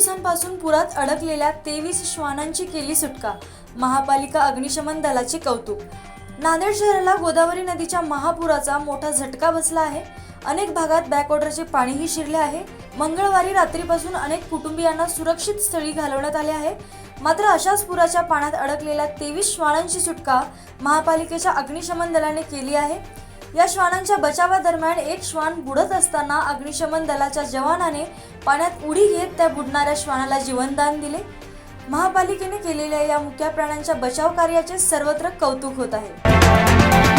पाण्यात अडकलेल्या तेवीस श्वानांची केली सुटका. महापालिका अग्निशमन दलाचे कौतुक. नांदेड शहराला गोदावरी नदीच्या महापुराचा मोठा झटका बसला आहे. अनेक भागात बॅकवॉटरचे पाणीही शिरले आहे. मंगळवारी रात्रीपासून अनेक कुटुंबियांना सुरक्षित स्थळी घालवण्यात आले आहे. मात्र अशाच पुराच्या पाण्यात अडकलेल्या तेवीस श्वानांची सुटका महापालिकेच्या अग्निशमन दलाने केली आहे. या श्वानांच्या बचावादरम्यान एक श्वान बुडत असताना अग्निशमन दलाच्या जवानाने पाण्यात उडी घेत त्या बुडणाऱ्या श्वानाला जीवनदान दिले. महापालिकेने केलेल्या या मुक्या प्राण्यांच्या बचाव कार्याचे सर्वत्र कौतुक होत आहे.